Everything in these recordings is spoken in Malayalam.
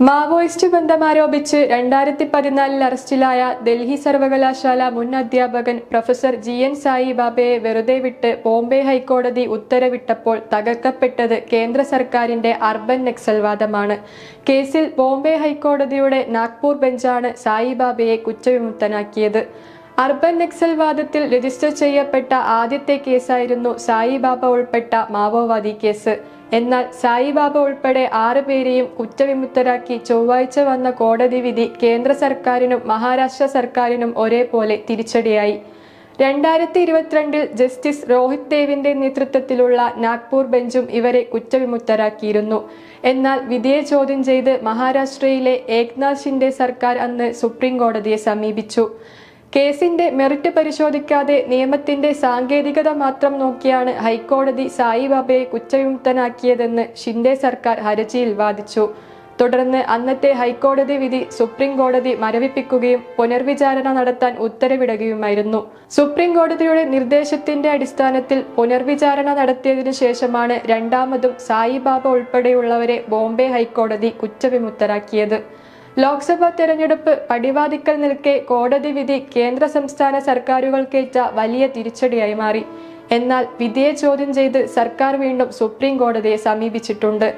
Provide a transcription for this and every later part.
മാവോയിസ്റ്റ് ബന്ധമാരോപിച്ച് രണ്ടായിരത്തി പതിനാലിൽ അറസ്റ്റിലായ ഡൽഹി സർവകലാശാല മുൻ അധ്യാപകൻ പ്രൊഫസർ ജി എൻ സായി ബാബയെ വെറുതെ വിട്ട് ബോംബെ ഹൈക്കോടതി ഉത്തരവിട്ടപ്പോൾ തകർക്കപ്പെട്ടത് കേന്ദ്ര സർക്കാരിന്റെ അർബൻ നക്സൽവാദമാണ്. കേസിൽ ബോംബെ ഹൈക്കോടതിയുടെ നാഗ്പൂർ ബെഞ്ചാണ് സായി ബാബയെ കുറ്റവിമുക്തനാക്കിയത്. അർബൻ നക്സൽവാദത്തിൽ രജിസ്റ്റർ ചെയ്യപ്പെട്ട ആദ്യത്തെ കേസായിരുന്നു സായിബാബ ഉൾപ്പെട്ട മാവോവാദി കേസ്. എന്നാൽ സായിബാബ ഉൾപ്പെടെ ആറ് പേരെയും കുറ്റവിമുക്തരാക്കി ചൊവ്വാഴ്ച വന്ന കോടതി വിധി കേന്ദ്ര സർക്കാരിനും മഹാരാഷ്ട്ര സർക്കാരിനും ഒരേപോലെ തിരിച്ചടിയായി. രണ്ടായിരത്തി ഇരുപത്തിരണ്ടിൽ ജസ്റ്റിസ് രോഹിത് ദേവിന്റെ നേതൃത്വത്തിലുള്ള നാഗ്പൂർ ബെഞ്ചും ഇവരെ കുറ്റവിമുക്തരാക്കിയിരുന്നു. എന്നാൽ വിധിയെ ചോദ്യം ചെയ്ത് മഹാരാഷ്ട്രയിലെ ഏക്നാഥ് ഷിൻഡെ സർക്കാർ അന്ന് സുപ്രീം കോടതിയെ സമീപിച്ചു. കേസിന്റെ മെറിറ്റ് പരിശോധിക്കാതെ നിയമത്തിന്റെ സാങ്കേതികത മാത്രം നോക്കിയാണ് ഹൈക്കോടതി സായിബാബയെ കുറ്റവിമുക്തനാക്കിയതെന്ന് ഷിൻഡെ സർക്കാർ ഹർജിയിൽ വാദിച്ചു. തുടർന്ന് അന്നത്തെ ഹൈക്കോടതി വിധി സുപ്രീം കോടതി മരവിപ്പിക്കുകയും പുനർവിചാരണ നടത്താൻ ഉത്തരവിടുകയുമായിരുന്നു. സുപ്രീം കോടതിയുടെ നിർദ്ദേശത്തിന്റെ അടിസ്ഥാനത്തിൽ പുനർവിചാരണ നടത്തിയതിനു ശേഷമാണ് രണ്ടാമതും സായിബാബ ഉൾപ്പെടെയുള്ളവരെ ബോംബെ ഹൈക്കോടതി കുറ്റവിമുക്തരാക്കിയത്. ലോക്സഭാ തെരഞ്ഞെടുപ്പ് പടിവാദിക്കൽ നിൽക്കെ കോടതി വിധി കേന്ദ്ര സംസ്ഥാന സർക്കാരുകൾക്കേറ്റ വലിയ തിരിച്ചടിയായി മാറി. എന്നാൽ വിധിയെ ചോദ്യം ചെയ്ത് സർക്കാർ വീണ്ടും സുപ്രീം കോടതിയെ സമീപിച്ചിട്ടുണ്ട്.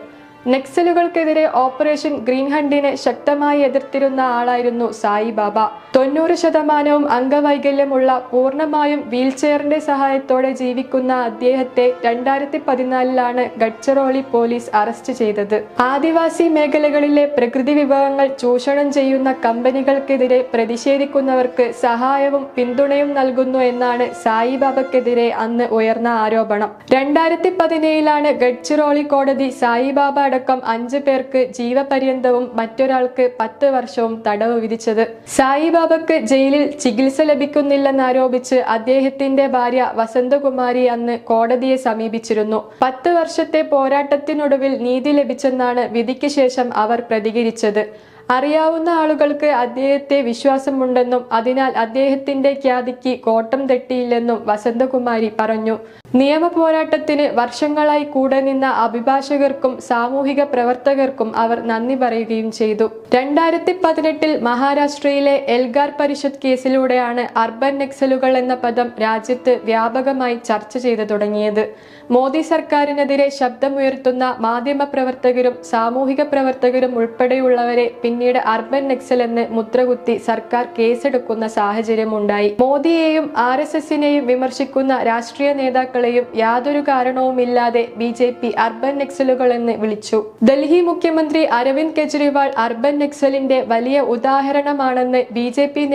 നക്സലുകൾക്കെതിരെ ഓപ്പറേഷൻ ഗ്രീൻ ഹണ്ടിനെ ശക്തമായി എതിർത്തിരുന്ന ആളായിരുന്നു സായി ബാബ. തൊണ്ണൂറ് ശതമാനവും അംഗവൈകല്യമുള്ള പൂർണമായും വീൽചെയറിന്റെ സഹായത്തോടെ ജീവിക്കുന്ന അദ്ദേഹത്തെ രണ്ടായിരത്തി പതിനാലിലാണ് ഗഡ്ചറോളി പോലീസ് അറസ്റ്റ് ചെയ്തത്. ആദിവാസി മേഖലകളിലെ പ്രകൃതി വിഭവങ്ങൾ ചൂഷണം ചെയ്യുന്ന കമ്പനികൾക്കെതിരെ പ്രതിഷേധിക്കുന്നവർക്ക് സഹായവും പിന്തുണയും നൽകുന്നു എന്നാണ് സായിബാബക്കെതിരെ അന്ന് ഉയർന്ന ആരോപണം. രണ്ടായിരത്തി പതിനേഴിലാണ് ഗഡ്ചിറോളി കോടതി സായിബാബ അടക്കം അഞ്ചു പേർക്ക് ജീവപര്യന്തവും മറ്റൊരാൾക്ക് പത്ത് വർഷവും തടവ് വിധിച്ചത്. സായിബാബക്ക് ജയിലിൽ ചികിത്സ ലഭിക്കുന്നില്ലെന്നാരോപിച്ച് അദ്ദേഹത്തിന്റെ ഭാര്യ വസന്തകുമാരി അന്ന് കോടതിയെ സമീപിച്ചിരുന്നു. പത്ത് വർഷത്തെ പോരാട്ടത്തിനൊടുവിൽ നീതി ലഭിച്ചെന്നാണ് വിധിക്ക് ശേഷം അവർ പ്രതികരിച്ചത്. അറിയാവുന്ന ആളുകൾക്ക് അദ്ദേഹത്തെ വിശ്വാസമുണ്ടെന്നും അതിനാൽ അദ്ദേഹത്തിന്റെ ഖ്യാതിക്ക് കോട്ടം തെറ്റിയില്ലെന്നും വസന്തകുമാരി പറഞ്ഞു. നിയമ പോരാട്ടത്തിന് വർഷങ്ങളായി കൂടെ നിന്ന അഭിഭാഷകർക്കും സാമൂഹിക പ്രവർത്തകർക്കും അവർ നന്ദി പറയുകയും ചെയ്തു. രണ്ടായിരത്തി പതിനെട്ടിൽ മഹാരാഷ്ട്രയിലെ എൽഗാർ പരിഷത്ത് കേസിലൂടെയാണ് അർബൻ നക്സലുകൾ എന്ന പദം രാജ്യത്ത് വ്യാപകമായി ചർച്ച ചെയ്തു തുടങ്ങിയത്. മോദി സർക്കാരിനെതിരെ ശബ്ദമുയർത്തുന്ന മാധ്യമ പ്രവർത്തകരും സാമൂഹിക പ്രവർത്തകരും ഉൾപ്പെടെയുള്ളവരെ പിന്നീട് അർബൻ നക്സൽ എന്ന് മുദ്രകുത്തി സർക്കാർ കേസെടുക്കുന്ന സാഹചര്യമുണ്ടായി. മോദിയെയും ആർ എസ് എസിനെയും വിമർശിക്കുന്ന രാഷ്ട്രീയ നേതാക്കളെയും യാതൊരു കാരണവുമില്ലാതെ ബി ജെ പി അർബൻ നക്സലുകൾ എന്ന് വിളിച്ചു. ഡൽഹി മുഖ്യമന്ത്രി അരവിന്ദ് കെജ്രിവാൾ അർബൻ നക്സലിന്റെ വലിയ ഉദാഹരണമാണെന്ന് ബി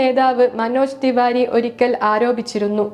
നേതാവ് മനോജ് തിവാരി ഒരിക്കൽ ആരോപിച്ചിരുന്നു.